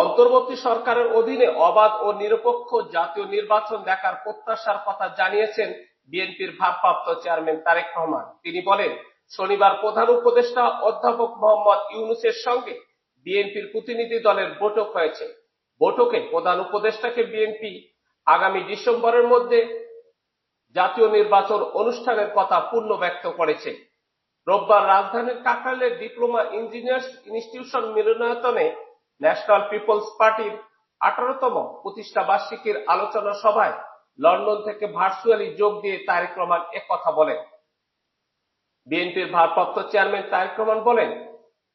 অন্তর্বর্তী সরকারের অধীনে অবাধ ও নিরপেক্ষ জাতীয় নির্বাচন দেখার প্রত্যাশার কথা জানিয়েছেন বিএনপির ভারপ্রাপ্ত চেয়ারম্যান তারেক রহমান। তিনি বলেন, শনিবার প্রধান উপদেষ্টা অধ্যাপক মোহাম্মদ ইউনুসের সঙ্গে বিএনপির প্রতিনিধি দলের বৈঠক হয়েছে। বৈঠকে প্রধান উপদেষ্টাকে বিএনপি আগামী ডিসেম্বরের মধ্যে জাতীয় নির্বাচন অনুষ্ঠানের কথা পূর্ণ ব্যক্ত করেছে। রোববার রাজধানীর কাকরাইলের ডিপ্লোমা ইঞ্জিনিয়ার্স ইনস্টিটিউশন মিলনায়তনে ন্যাশনাল পিপলস পার্টির আঠারোতম প্রতিষ্ঠা বার্ষিকীর আলোচনা সভায় লন্ডন থেকে ভার্চুয়ালি যোগ দিয়ে তারেক রহমান কথা বলেন। বিএনপির ভারপ্রাপ্ত চেয়ারম্যান তারেক রহমান বলেন,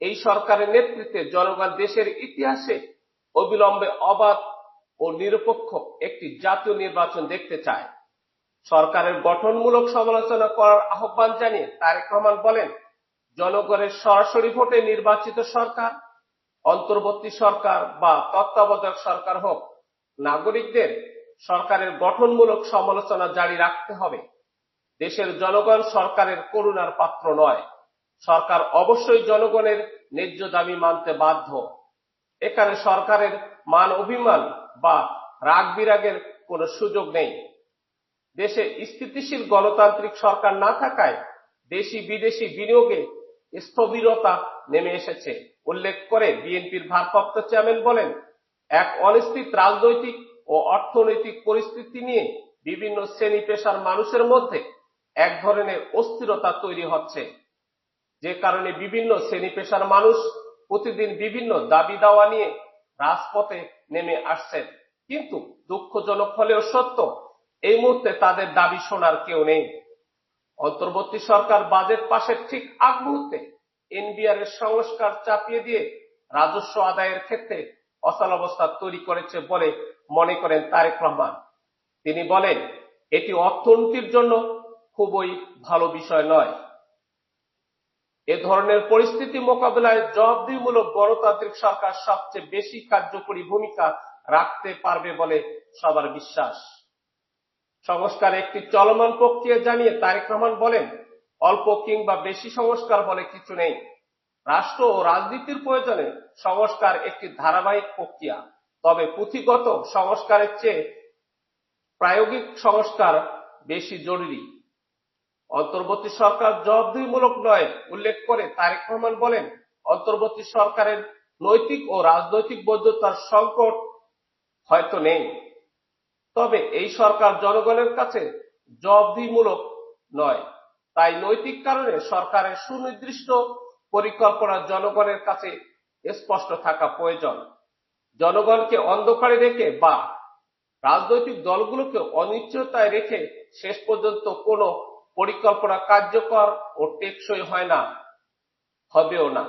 এই সরকারের নেতৃত্বে জনগণ দেশের ইতিহাসে অবিলম্বে অবাধ ও নিরপেক্ষ একটি জাতীয় নির্বাচন দেখতে চায়। সরকারের গঠনমূলক সমালোচনা করার আহ্বান জানিয়ে তারেক রহমান বলেন, জনগণের সরাসরি ভোটে নির্বাচিত সরকার অন্তর্বর্তী সরকার বা তত্ত্বাবধায়ক সরকার হোক, নাগরিকদের সরকারের গঠনমূলক সমালোচনা জারি রাখতে হবে। দেশের জনগণ সরকারের করুণার পাত্র নয়। সরকার অবশ্যই জনগণের ন্যায্য দাবি মানতে বাধ্য। এখানে সরকারের মান অভিমান বা রাগ বিরাগের কোনো সুযোগ নেই। দেশে স্থিতিশীল গণতান্ত্রিক সরকার না থাকায় দেশি বিদেশি বিনিয়োগে স্থবিরতা নেমে এসেছে। উল্লেখ করে বিএনপির ভারপ্রাপ্ত চেয়ারম্যান বলেন, এক অনিশ্চিত রাজনৈতিক ও অর্থনৈতিক পরিস্থিতি নিয়ে বিভিন্ন শ্রেণি পেশার মানুষের মধ্যে এক ধরনের অস্থিরতা তৈরি হচ্ছে। যে কারণে বিভিন্ন শ্রেণি পেশার মানুষ প্রতিদিন বিভিন্ন দাবি দাওয়া নিয়ে রাজপথে নেমে আসছেন। কিন্তু দুঃখজনক হলেও সত্য, এই মুহূর্তে তাদের দাবি শোনার কেউ নেই। অন্তর্বর্তী সরকার বাজেট পাশের ঠিক আগ মুহূর্তে এনবিআর এর সংস্কার চাপিয়ে দিয়ে রাজস্ব আদায়ের ক্ষেত্রে অচলাবস্থা তৈরি করেছে বলে মনে করেন তারেক রহমান। তিনি বলেন, এটি অর্থনীতির জন্য খুবই ভালো বিষয় নয়। এ ধরনের পরিস্থিতি মোকাবেলায় জবাবদিহিমূলক গণতান্ত্রিক সরকার সবচেয়ে বেশি কার্যকরী ভূমিকা রাখতে পারবে বলে সবার বিশ্বাস। সংস্কার একটি চলমান প্রক্রিয়া জানিয়ে তারেক রহমান বলেন, অল্প কিংবা বেশি সংস্কার বলে কিছু নেই। রাষ্ট্র ও রাজনীতির প্রয়োজনে সংস্কার একটি ধারাবাহিক প্রক্রিয়া। তবে পুঁথিগত সংস্কারের চেয়ে প্রায়োগিক সংস্কার বেশি জরুরি। অন্তর্বর্তী সরকার জবাবদিহিমূলক নয়, উল্লেখ করে তারেক রহমান বলেন, অন্তর্বর্তী সরকারের নৈতিক ও রাজনৈতিক বৈধতার সংকট হয়তো নেই। তবে এই সরকার জনগণের কাছে জবাবদিহিমূলক নয়। তাই নৈতিক কারণে সরকারের সুনির্দিষ্ট পরিকল্পনা জনগণের কাছে স্পষ্ট থাকা প্রয়োজন। জনগণকে অন্ধকারে রেখে বা রাজনৈতিক দলগুলোকে অনিশ্চয়তায় রেখে শেষ পর্যন্ত কোনো পরিকল্পনা কার্যকর ও টেকসই হয় না, হবেও না।